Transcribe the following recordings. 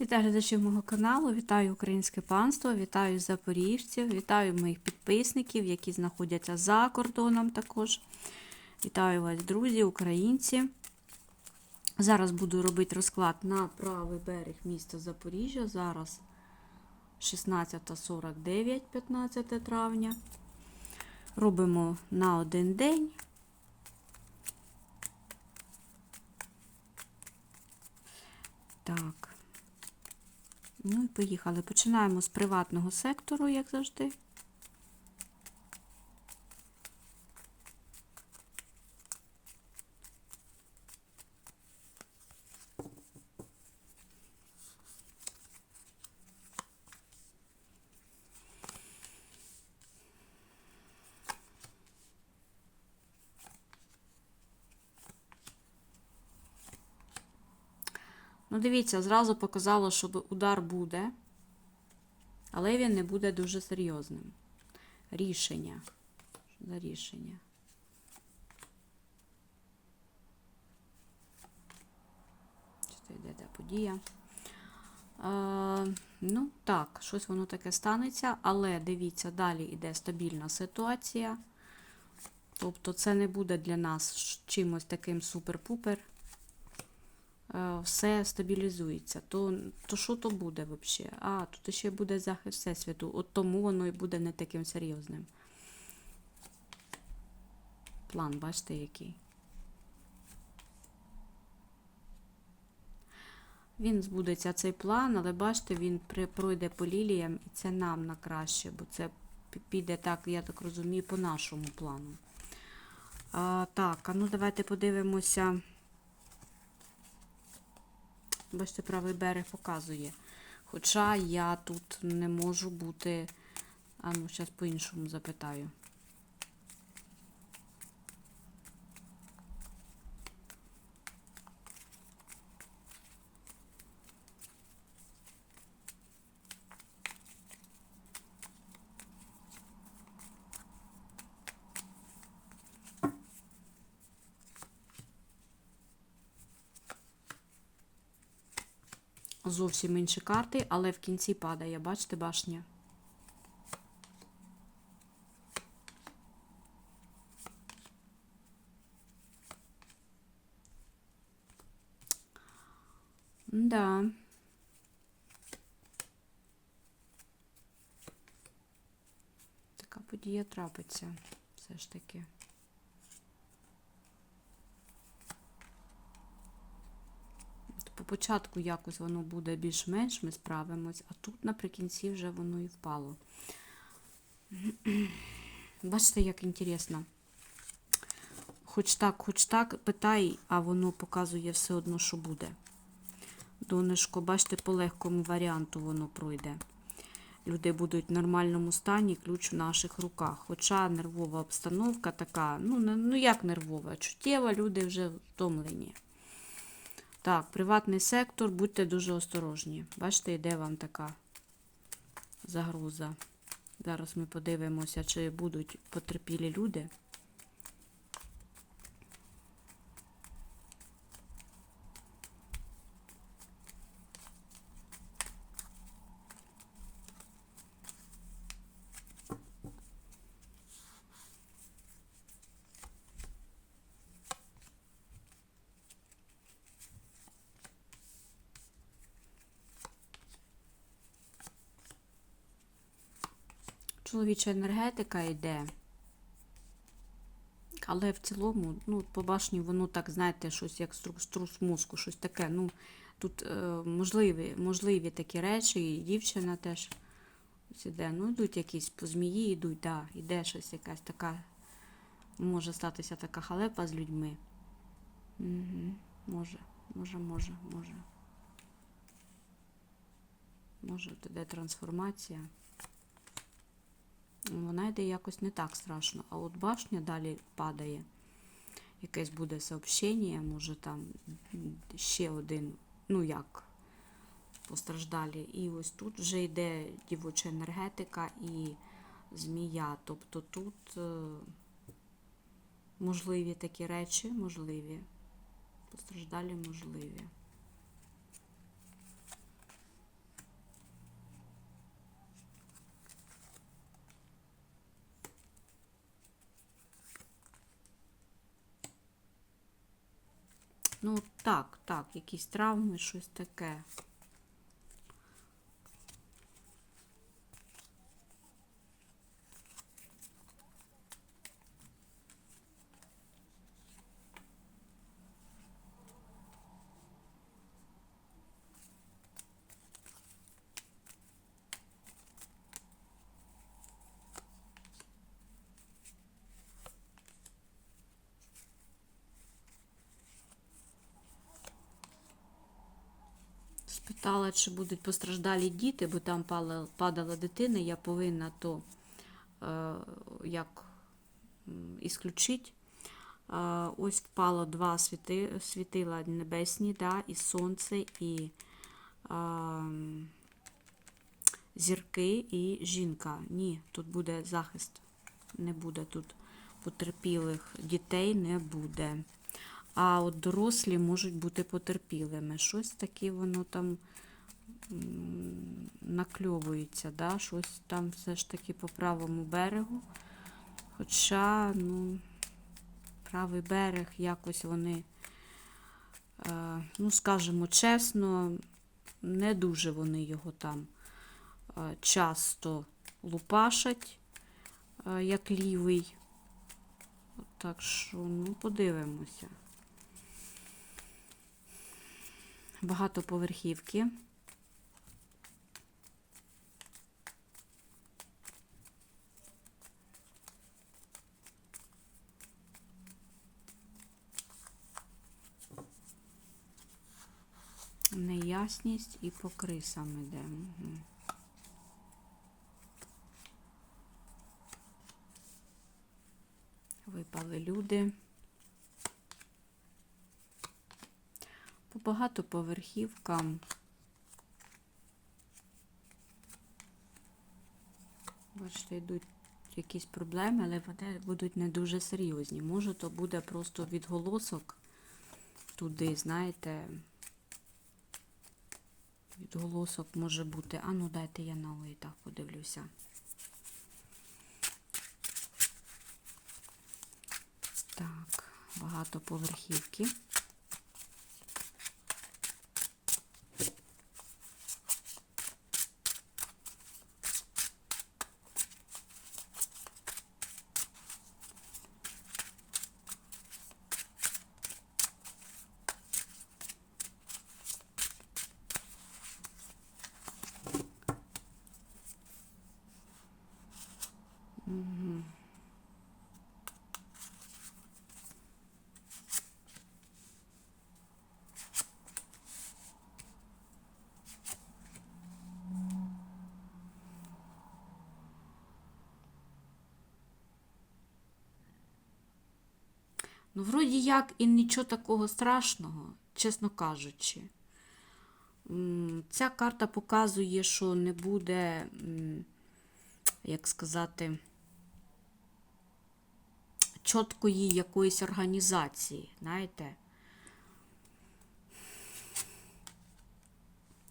Вітаю глядачів мого каналу, вітаю українське панство, вітаю запоріжців, вітаю моїх підписників, які знаходяться за кордоном також. Вітаю вас, друзі, українці. Зараз буду робити розклад на правий берег міста Запоріжжя. Зараз 16.49, 15 травня. Робимо на один день. Так. Ну і поїхали. Починаємо з приватного сектору, як завжди. Ну, дивіться, зразу показало, що удар буде, але він не буде дуже серйозним. Рішення. За рішення? Що це йде та подія? Е, ну, так, щось воно таке станеться, але дивіться, далі йде стабільна ситуація. Тобто це не буде для нас чимось таким супер-пупер. Е, все стабілізується, то то що то буде взагалі? А, тут ще буде захист Всесвіту. От тому воно і буде не таким серйозним. План, бачите, який. Він збудеться цей план, але бачите, він пройде по ліліям, і це нам на краще, бо це піде так, я так розумію, по нашому плану. А, Так, а ну давайте подивимося. Бачите, правий берег показує. Хоча я тут не можу бути. А ну, зараз по-іншому запитаю. Зовсім інші карти, але в кінці падає, бачите, башня. Да. Така подія трапиться все ж таки. По початку якось воно буде більш-менш, ми справимось, а тут наприкінці вже воно і впало. Бачите, як інтересно. Хоч так, хоч так, питай, а воно показує все одно, що буде. Донечко, бачите, по легкому варіанту воно пройде. Люди будуть в нормальному стані, ключ в наших руках. Хоча нервова обстановка така, ну, ну як нервова, чуттєва, люди вже втомлені. Так, приватний сектор, будьте дуже осторожні. Бачите, йде вам така загроза. Зараз ми подивимося, чи будуть потерпілі люди. Чоловіча енергетика йде. Але в цілому, ну, по башні, воно так, знаєте, щось як струс мозку, щось таке. Ну, Тут е, можливі можливі такі речі, і дівчина теж ось іде. Ну, йдуть якісь по змії, йдуть, да, іде щось якась така, може статися така халепа з людьми. Угу, Може, може, може, може. Може, туди трансформація. Вона йде якось не так страшно. А от башня далі падає. Якесь буде сообщення, може там ще один, ну як, постраждалі. І ось тут вже йде дівоча енергетика і змія. Тобто тут е, можливі такі речі, можливі. Постраждалі можливі. Ну, так, так, якісь травми, щось таке. Спитала, чи будуть постраждалі діти, бо там падала дитина, я повинна то е, як ісключити. Е, ось впало два світи, світила небесні, да, і сонце, і е, зірки, і жінка. Ні, тут буде захист. Не буде тут потерпілих дітей, не буде. А от дорослі можуть бути потерпілими. Щось таке воно там накльовується, да? щось там все ж таки по правому берегу. Хоча, ну, правий берег якось вони, е, ну, скажімо чесно, не дуже вони його там е, часто лупашать, е, як лівий. Так що, ну, подивимося. Багатоповерхівки. Неясність і по крисам іде. Випали люди. По багатоповерхівкам. Бачите, йдуть якісь проблеми, але вони будуть не дуже серйозні. Може, то буде просто відголосок туди, знаєте, відголосок може бути. А ну дайте я на так подивлюся. Так, багатоповерхівки. Ну, вроді як і нічого такого страшного, чесно кажучи. Ця карта показує, що не буде, як сказати, чіткої якоїсь організації, знаєте.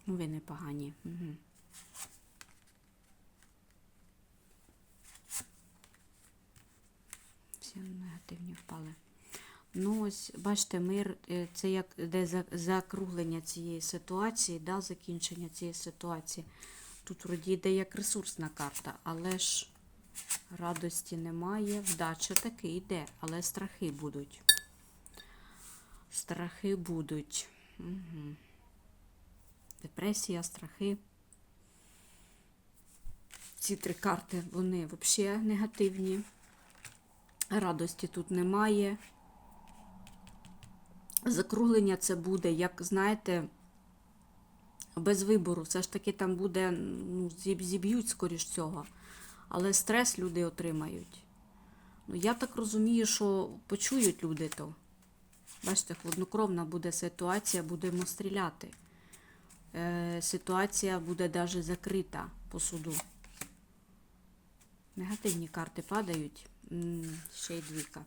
Ну, Ви непогані. Угу. Всі негативні впали. Ну, ось, бачите, мир е, це як де закруглення цієї ситуації, да, закінчення цієї ситуації. Тут вроді йде як ресурсна карта, але ж радості немає, вдача таки йде, але страхи будуть. Страхи будуть. Угу. Депресія, страхи. Ці три карти, вони взагалі негативні. Радості тут немає. Закруглення це буде, як знаєте, без вибору. Все ж таки там буде, ну, зіб'ють, скоріш цього. Але стрес люди отримають. Ну, я так розумію, що почують люди то. Бачите, хладнокровна буде ситуація, будемо стріляти. Е, ситуація буде навіть закрита по суду. Негативні карти падають. Ще й двійка.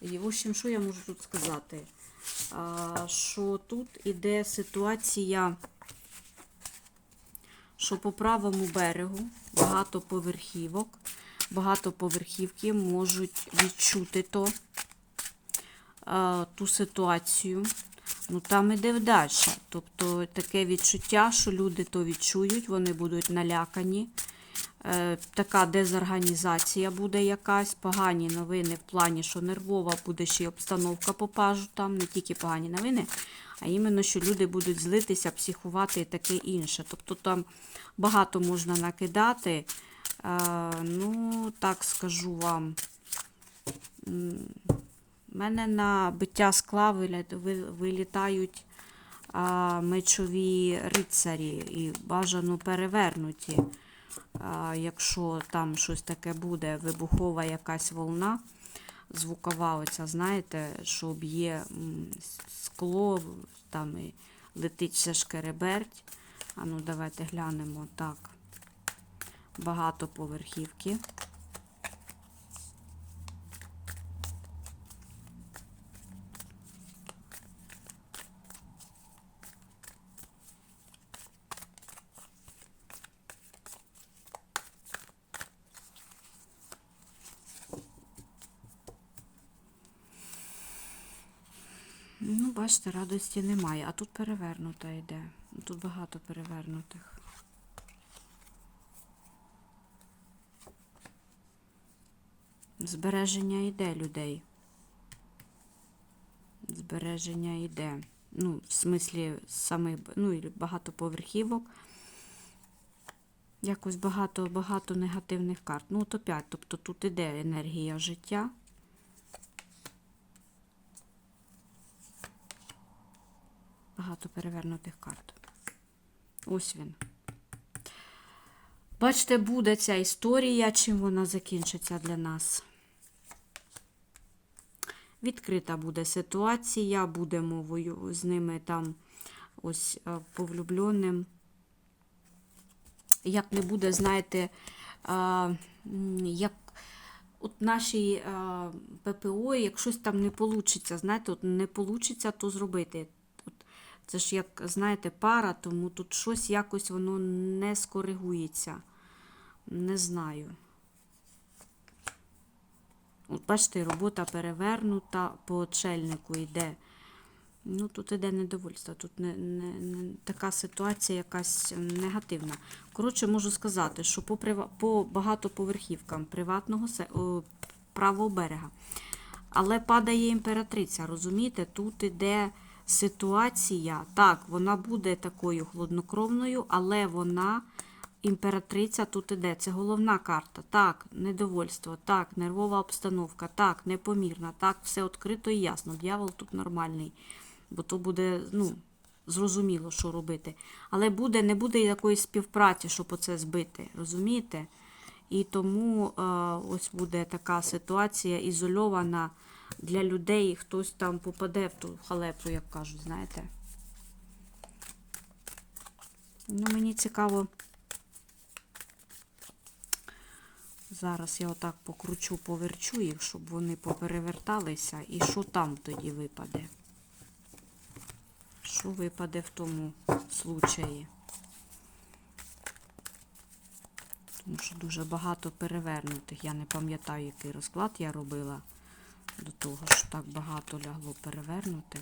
І, в общем, що я можу тут сказати? Що тут іде ситуація, що по правому берегу багатоповерхівок, багатоповерхівки можуть відчути то, ту ситуацію. Ну там іде вдача. Тобто таке відчуття, що люди то відчують, вони будуть налякані. Е, така дезорганізація буде якась, погані новини в плані, що нервова буде ще й обстановка по пажу, там не тільки погані новини, а іменно, що люди будуть злитися, психувати і таке інше. Тобто там багато можна накидати. Е, ну, так скажу вам. У мене на биття скла вилітають мечові рицарі і бажано перевернуті. Якщо там щось таке буде, вибухова якась волна, звукова, оця, знаєте, що б'є скло, там і летить все шкереберть. А ну, давайте глянемо так. Багатоповерхівки. Ну, бачите, радості немає. А тут перевернута йде. Тут багато перевернутих. Збереження йде людей. Збереження йде. Ну, в смислі самих, ну, і багатоповерхівок. Якось багато, багато негативних карт. Ну, от опять, тобто тут іде енергія життя. Багато перевернутих карт. Ось він. Бачите, буде ця історія, чим вона закінчиться для нас. Відкрита буде ситуація, будемо з ними там ось е, повлюбленим. Як не буде, знаєте, а, як от нашій а, ППО, як щось там не вийде, знаєте, от не вийде, то зробити. Це ж як, знаєте, пара, тому тут щось якось воно не скоригується. Не знаю. От бачите, робота перевернута, по очельнику йде. Ну, тут іде недовольство, тут не, не, не, така ситуація якась негативна. Коротше, можу сказати, що по, по багатоповерхівкам приватного о, правого берега. Але падає імператриця, розумієте? Тут іде ситуація. Так, вона буде такою хладнокровною, але вона, імператриця, тут іде. Це головна карта. Так, недовольство, так, нервова обстановка, так, непомірна, так, все відкрито і ясно. Дьявол тут нормальний. Бо то буде, ну, зрозуміло, що робити. Але буде, не буде якоїсь співпраці, щоб оце збити. Розумієте? І тому е, ось буде така ситуація ізольована для людей. Хтось там попаде в ту халепу, як кажуть, знаєте. Ну, мені цікаво. Зараз я отак покручу, поверчу їх, щоб вони попереверталися. І що там тоді випаде? Що випаде в тому случаї? Тому що дуже багато перевернутих. Я не пам'ятаю, який розклад я робила до того, що так багато лягло перевернути.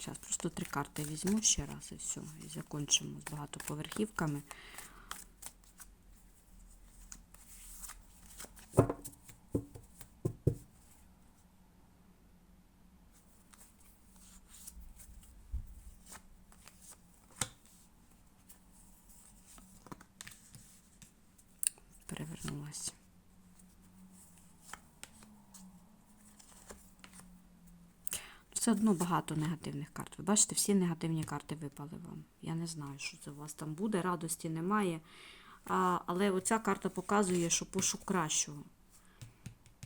Зараз просто три карти візьму ще раз і все. І закінчимо з багатоповерхівками. Одно багато негативних карт. Ви бачите, всі негативні карти випали вам. Я не знаю, що це у вас там буде. Радості немає. А, але оця карта показує, що пошук кращого.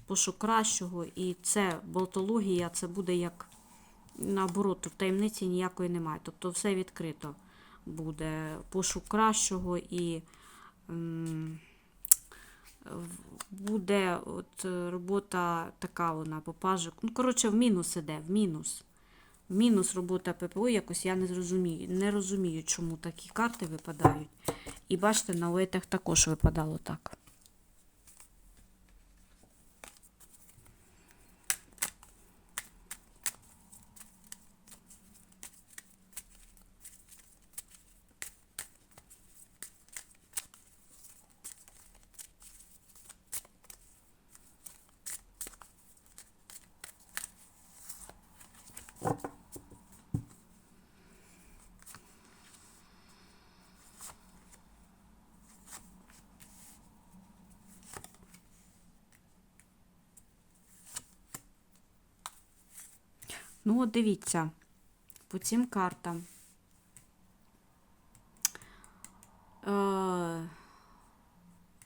Пошук кращого, і це болтологія, це буде як наоборот, тут таємниці ніякої немає. Тобто все відкрито буде. Пошук кращого і. м, буде от робота така вона по пажик. Ну, коротше, в мінус іде, в мінус. Мінус робота ППО якось я не зрозумію. Не розумію, чому такі карти випадають. І бачите, на уетах також випадало так. Ну, от дивіться, по цим картам. Е,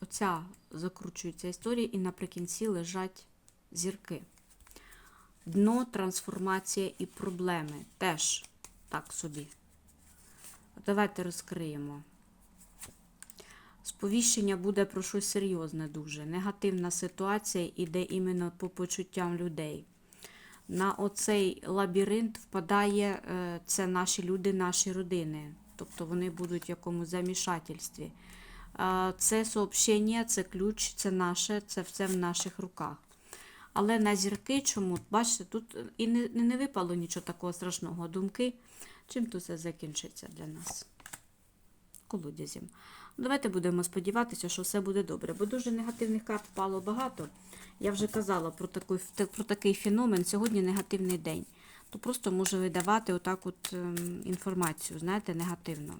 оця закручується історія, і наприкінці лежать зірки. Дно, трансформація і проблеми. Теж так собі. Давайте розкриємо. Сповіщення буде про щось серйозне дуже. Негативна ситуація іде іменно по почуттям людей. На оцей лабіринт впадає е, це наші люди, наші родини. Тобто вони будуть в якомусь замішательстві. Це сообщення, це ключ, це наше, це все в наших руках. Але на зірки чому? Бачите, тут і не, не випало нічого такого страшного. Думки, чим тут це закінчиться для нас? Колодязем. Давайте будемо сподіватися, що все буде добре, бо дуже негативних карт впало багато. Я вже казала про такий, про такий феномен. Сьогодні негативний день. То просто може видавати отак от ем, інформацію, знаєте, негативно.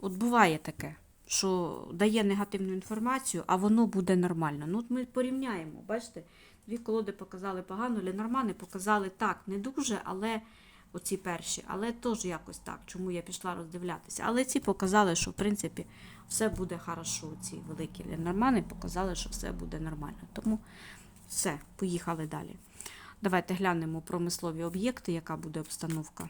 От буває таке, що дає негативну інформацію, а воно буде нормально. Ну, от ми порівняємо, бачите, дві колоди показали погано, Ленормани показали так, не дуже, але оці перші, але теж якось так, чому я пішла роздивлятися. Але ці показали, що в принципі все буде хорошо. Ці великі Ленормани показали, що все буде нормально. Тому все, поїхали далі. Давайте глянемо промислові об'єкти, яка буде обстановка.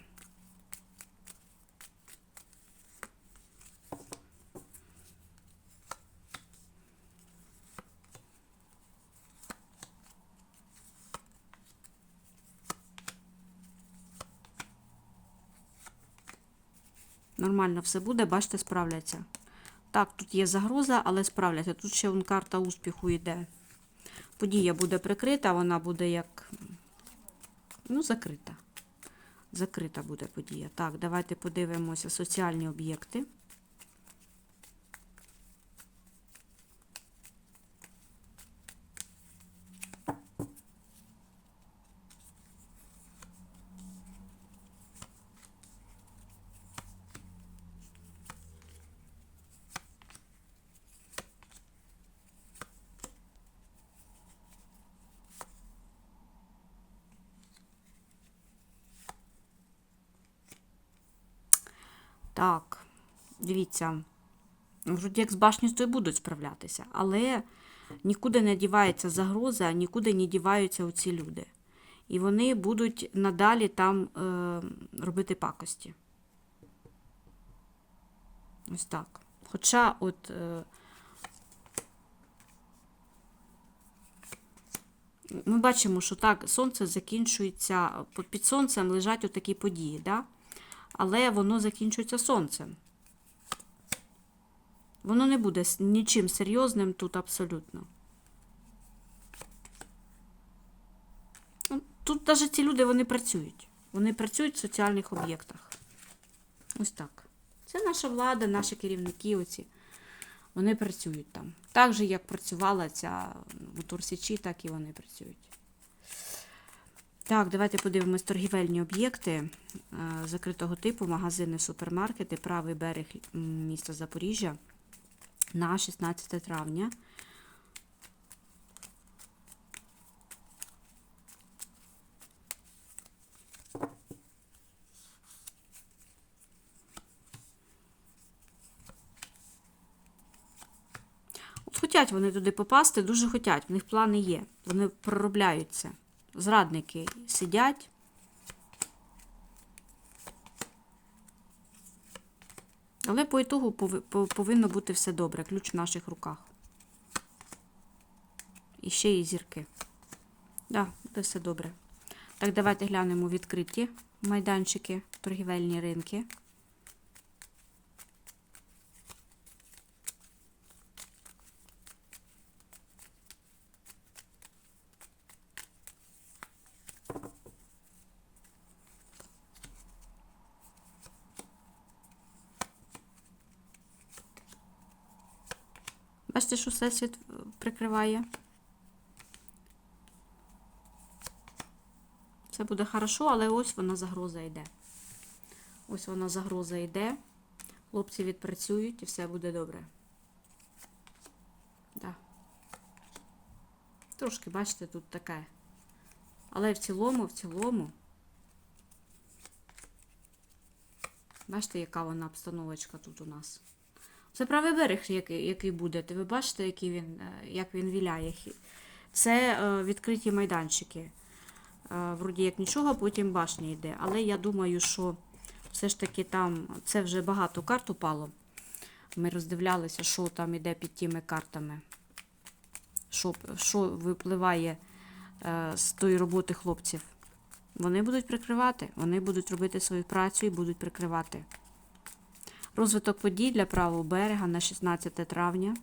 Нормально все буде, бачите, справляться. Так, тут є загроза, але справляться. Тут ще вон, карта успіху йде. Подія буде прикрита, вона буде як. Ну, закрита. Закрита буде подія. Так, давайте подивимося соціальні об'єкти. Так, дивіться, вроді як з башністю будуть справлятися, але нікуди не дівається загроза, нікуди не діваються оці люди. І вони будуть надалі там е, робити пакості. Ось так. Хоча от. Е, ми бачимо, що так, сонце закінчується, під сонцем лежать отакі події. Да? але воно закінчується сонцем. Воно не буде нічим серйозним тут абсолютно. Ну, Тут навіть ці люди вони працюють. Вони працюють в соціальних об'єктах. Ось так. Це наша влада, наші керівники оці. Вони працюють там. Так же, як працювала ця в Турсічі, так і вони працюють. Так, давайте подивимось торгівельні об'єкти е, закритого типу, магазини, супермаркети, правий берег міста Запоріжжя на 16 травня. От Хотять вони туди попасти, дуже хотять, в них плани є, вони проробляються. Зрадники сидять. Але по ітогу повинно бути все добре. Ключ в наших руках. І ще і зірки. Так, да, буде все добре. Так, давайте глянемо відкриті майданчики, торгівельні ринки. Бачите, що всесвіт прикриває. Все буде хорошо, але ось вона загроза йде. Ось вона загроза йде. Хлопці відпрацюють і все буде добре. Да. Трошки, бачите, тут таке. Але в цілому, в цілому, бачите, яка вона обстановочка тут у нас. Це правий берег, який, який буде. Ви бачите, який він, е, як він віляє. Це е, відкриті майданчики. Е, Вроді як нічого, потім башня йде. Але я думаю, що все ж таки там це вже багато карт упало. Ми роздивлялися, що там іде під тими картами. Що, що випливає з тої роботи хлопців. Вони будуть прикривати, вони будуть робити свою працю і будуть прикривати. Розвиток подій для правого берега на 16 травня.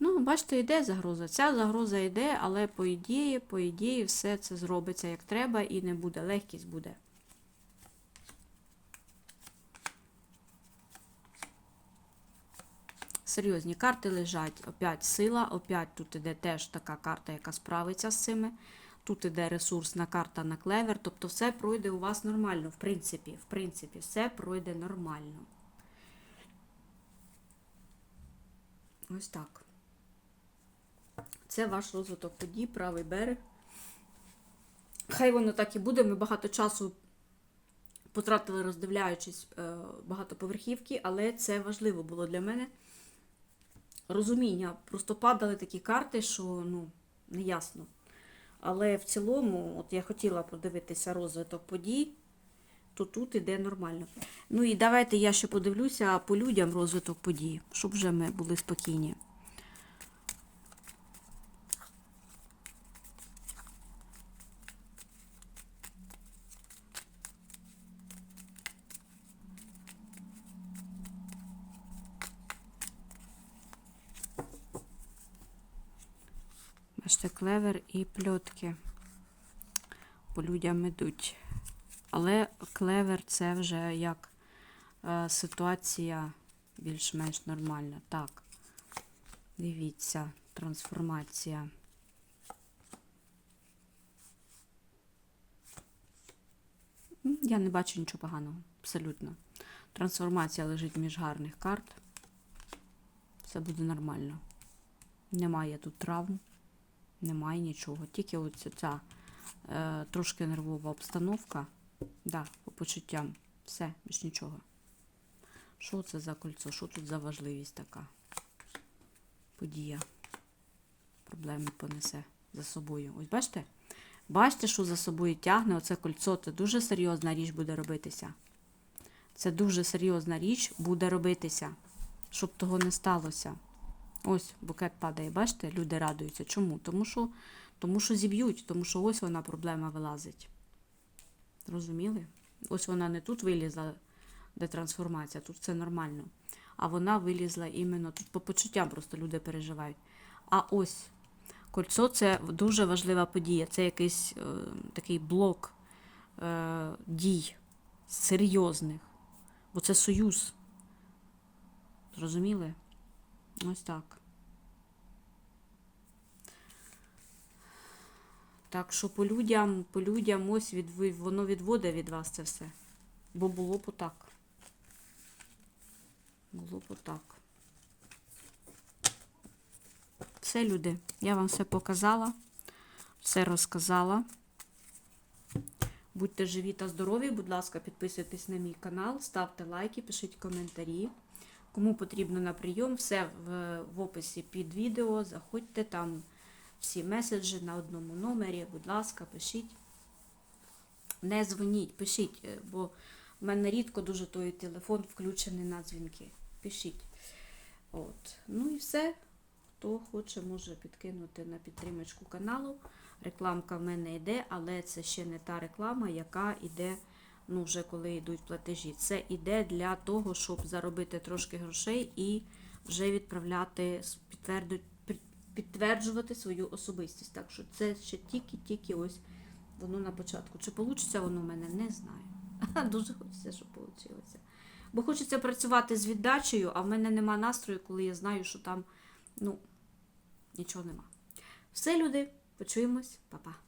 Ну, бачите, йде загроза. Ця загроза йде, але по ідеї, по ідеї, все це зробиться як треба і не буде. Легкість буде. Серйозні карти лежать. Опять сила, опять тут іде теж така карта, яка справиться з цими. Тут іде ресурсна карта на клевер. Тобто все пройде у вас нормально, в принципі. В принципі, все пройде нормально. Ось так. Це ваш розвиток подій, правий берег. Хай воно так і буде. Ми багато часу потратили, роздивляючись е, багатоповерхівки, але це важливо було для мене. Розуміння. Просто падали такі карти, що ну, неясно. Але в цілому, от я хотіла подивитися розвиток подій, то тут іде нормально. Ну і давайте я ще подивлюся по людям розвиток подій, щоб вже ми були спокійні. Бачите, клевер і пльотки по людям ідуть. Але клевер це вже як е, ситуація більш-менш нормальна. Так, дивіться, трансформація. Я не бачу нічого поганого, абсолютно. Трансформація лежить між гарних карт. Все буде нормально. Немає тут травм, немає нічого. Тільки оця ця е, трошки нервова обстановка. Да, по почуттям. Все, більш нічого. Що це за кольцо? Що тут за важливість така? Подія. Проблеми понесе за собою. Ось бачите? Бачите, що за собою тягне оце кольцо. Це дуже серйозна річ буде робитися. Це дуже серйозна річ буде робитися, щоб того не сталося. Ось букет падає, бачите, люди радуються. Чому? Тому що, тому що зіб'ють, тому що ось вона проблема вилазить. Зрозуміли? Ось вона не тут вилізла, де трансформація, тут все нормально. А вона вилізла іменно тут по почуттям просто люди переживають. А ось кольцо це дуже важлива подія. Це якийсь е, такий блок е, дій серйозних. Бо це союз. Зрозуміли? Ось так. Так що по людям, по людям ось від, воно відводить від вас це все. Бо було б отак. Було б отак. Все, люди. Я вам все показала, все розказала. Будьте живі та здорові, будь ласка, підписуйтесь на мій канал, ставте лайки, пишіть коментарі. Кому потрібно на прийом, все в, в описі під відео. Заходьте там всі меседжі на одному номері. Будь ласка, пишіть. Не дзвоніть, пишіть, е, бо в мене рідко дуже той телефон включений на дзвінки. Пишіть. От. Ну і все. Хто хоче, може підкинути на підтримочку каналу. Рекламка в мене йде, але це ще не та реклама, яка йде, ну, вже коли йдуть платежі. Це йде для того, щоб заробити трошки грошей і вже відправляти, підтверджувати свою особистість. Так що це ще тільки-тільки ось воно на початку. Чи вийде воно в мене, не знаю. Дуже хочеться, щоб вийшло. Бо хочеться працювати з віддачею, а в мене нема настрою, коли я знаю, що там ну, нічого нема. Все, люди, почуємось, Па-па.